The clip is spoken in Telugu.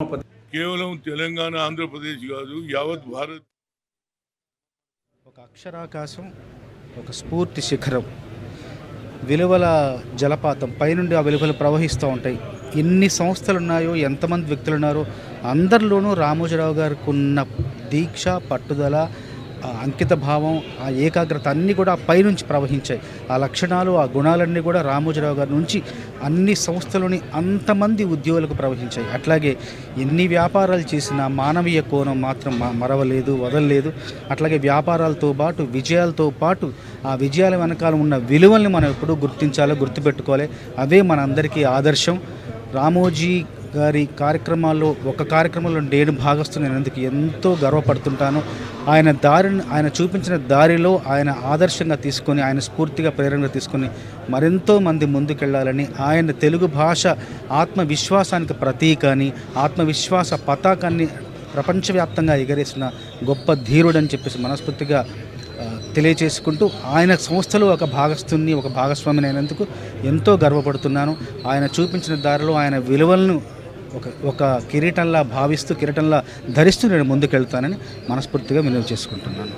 కేవలం తెలంగాణ ఆంధ్రప్రదేశ్ కాదు యావత్ భారత్. ఒక అక్షరాకాశం ఒక స్ఫూర్తి శిఖరం విలువల జలపాతం పైనుండి ఆ విలువలు ప్రవహిస్తూ ఉంటాయి. ఎన్ని సంస్థలు ఉన్నాయో ఎంతమంది వ్యక్తులు ఉన్నారో అందరిలోనూ రామోజీరావు గారికి ఉన్న దీక్ష పట్టుదల అంకిత భావం ఆ ఏకాగ్రత అన్నీ కూడా పైనుంచి ప్రవహించాయి. ఆ లక్షణాలు ఆ గుణాలన్నీ కూడా రామోజీరావు గారి నుంచి అన్ని సంస్థలోని అంతమంది ఉద్యోగులకు ప్రవహించాయి. అట్లాగే ఎన్ని వ్యాపారాలు చేసినా మానవీయ కోణం మాత్రం మరవలేదు వదలలేదు. అట్లాగే వ్యాపారాలతో పాటు విజయాలతో పాటు ఆ విజయాల వెనకాల ఉన్న విలువల్ని మనం ఎప్పుడూ గుర్తించాలో గుర్తుపెట్టుకోవాలి. అవే మనందరికీ ఆదర్శం. రామోజీ గారి కార్యక్రమాల్లో ఒక కార్యక్రమంలో నేను భాగస్తున్నందుకు ఎంతో గర్వపడుతుంటాను. ఆయన దారిని ఆయన చూపించిన దారిలో ఆయన ఆదర్శంగా తీసుకొని ఆయన స్ఫూర్తిగా ప్రేరణగా తీసుకొని మరెంతో మంది ముందుకెళ్ళాలని ఆయన తెలుగు భాష ఆత్మవిశ్వాసానికి ప్రతీక అని ఆత్మవిశ్వాస పతాకాన్ని ప్రపంచవ్యాప్తంగా ఎగరేసిన గొప్ప ధీరుడని చెప్పేసి మనస్ఫూర్తిగా తెలియచేసుకుంటూ ఆయన సంస్థలో ఒక భాగస్తుని ఒక భాగస్వామిని అయినందుకు ఎంతో గర్వపడుతున్నాను. ఆయన చూపించిన దారిలో ఆయన విలువలను ఒక ఒక కిరీటంలా భావిస్తూ కిరీటంలా ధరిస్తూ నేను ముందుకెళ్తానని మనస్ఫూర్తిగా వినియోగ చేసుకుంటున్నాను.